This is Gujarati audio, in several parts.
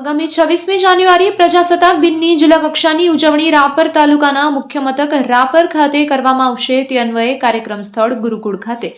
આગામી છવ્વીસમી જાન્યુઆરી પ્રજાસત્તાક દિનની જિલ્લા કક્ષાની ઉજવણી રાપર તાલુકાના મુખ્ય મથક રાપર ખાતે કરવામાં આવશે. તે અન્વયે કાર્યક્રમ સ્થળ ગુરુકુળ ખાતે.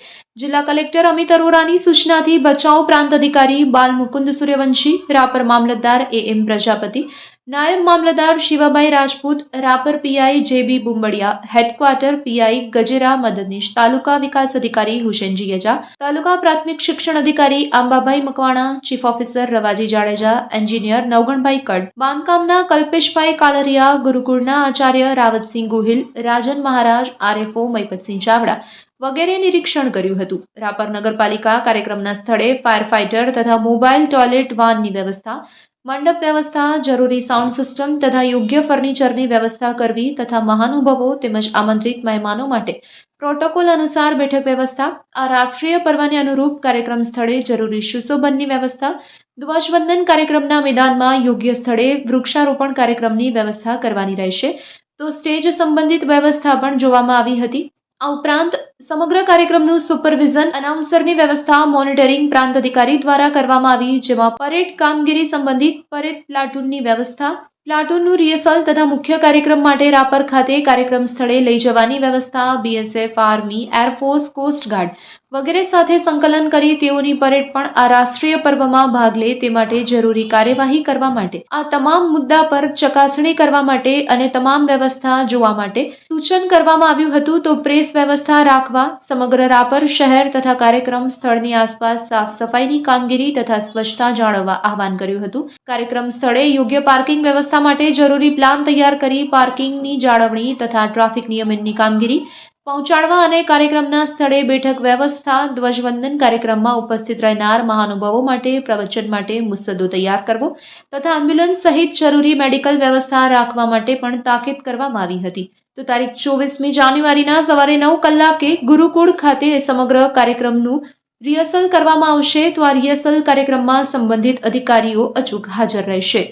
જિલ્લા કલેક્ટર અમિત અરોરાની સૂચનાથી ભચાઉ પ્રાંત અધિકારી બાલ મુકુંદ સૂર્યવંશી, રાપર મામલતદાર એ એમ પ્રજાપતિ નાયબ મામલતદાર Shivabhai Rajput, Rapar PI JB Bumbadiya, headquarter PI Gajera મદદનીશ, તાલુકા વિકાસ અધિકારી હુસેનજી ગેજા તાલુકા પ્રાથમિક શિક્ષણ અધિકારી Ambabhai Makwana, chief officer Ravaji Jadeja, engineer નવગણભાઈ Kad બાંધકામના કલ્પેશભાઈ કાલરિયા, ગુરુકુળના આચાર્ય રાવતસિંહ ગોહિલ, રાજન મહારાજ, આરએફઓ મૈપતસિંહ ચાવડા વગેરે નિરીક્ષણ કર્યું હતું. રાપર નગરપાલિકા કાર્યક્રમના સ્થળે ફાયર ફાઇટર તથા મોબાઈલ ટોયલેટ વાનની વ્યવસ્થા મંડપ વ્યવસ્થા, જરૂરી સાઉન્ડ સિસ્ટમ તથા યોગ્ય ફર્નિચરની વ્યવસ્થા કરવી તથા મહાનુભવો તેમજ આમંત્રિત મહેમાનો માટે પ્રોટોકોલ અનુસાર બેઠક વ્યવસ્થા. આ રાષ્ટ્રીય પર્વને અનુરૂપ કાર્યક્રમ સ્થળે જરૂરી સુશોભનની વ્યવસ્થા. ધ્વજવંદન કાર્યક્રમના મેદાનમાં યોગ્ય સ્થળે વૃક્ષારોપણ કાર્યક્રમની વ્યવસ્થા કરવાની રહેશે. તો સ્ટેજ સંબંધિત વ્યવસ્થા પણ જોવામાં આવી હતી. આ ઉપરાંત સમગ્ર કાર્યક્રમનું સુપરવિઝન, અનાઉન્સરની વ્યવસ્થા, મોનિટરિંગ પ્રાંત અધિકારી દ્વારા કરવામાં આવી, જેમાં પરેડ કામગીરી સંબંધિત પરેડ પ્લાટૂનની વ્યવસ્થા, પ્લાટૂનનું રિહર્સલ તથા મુખ્ય કાર્યક્રમ માટે રાપર ખાતે કાર્યક્રમ સ્થળે લઈ જવાની વ્યવસ્થા બીએસએફ આર્મી એરફોર્સ કોસ્ટગાર્ડ વગેરે સાથે સંકલન કરી તેઓની પરેડ પણ આ રાષ્ટ્રીય પર્વમાં ભાગ લે તે માટે જરૂરી કાર્યવાહી કરવા માટે. આ તમામ મુદ્દા પર ચકાસણી કરવા માટે અને તમામ વ્યવસ્થા જોવા માટે સૂચન કરવામાં આવ્યું હતું તો પ્રેસ વ્યવસ્થા રાખવા સમગ્ર રાપર શહેર તથા કાર્યક્રમ સ્થળની આસપાસ સાફ સફાઈની કામગીરી તથા સ્વચ્છતા જાળવવા આહવાન કર્યું હતું. કાર્યક્રમ સ્થળે યોગ્ય પાર્કિંગ વ્યવસ્થા માટે જરૂરી પ્લાન તૈયાર કરી પાર્કિંગની જાળવણી તથા ટ્રાફિક નિયમનની કામગીરી પહોંચાડવા અને કાર્યક્રમના સ્થળે બેઠક વ્યવસ્થા, ધ્વજવંદન કાર્યક્રમમાં ઉપસ્થિત રહેનાર મહાનુભાવો માટે પ્રવચન માટે મુસદ્દો તૈયાર કરવો તથા એમ્બ્યુલન્સ સહિત જરૂરી મેડિકલ વ્યવસ્થા રાખવા માટે પણ તાકીદ કરવામાં આવી હતી. તો તારીખ ચોવીસમી જાન્યુઆરીના સવારે નવ કલાકે ગુરુકુળ ખાતે સમગ્ર કાર્યક્રમનું રિહર્સલ કરવામાં આવશે. તો આ રિહર્સલ કાર્યક્રમમાં સંબંધિત અધિકારીઓ અચૂક હાજર રહેશે.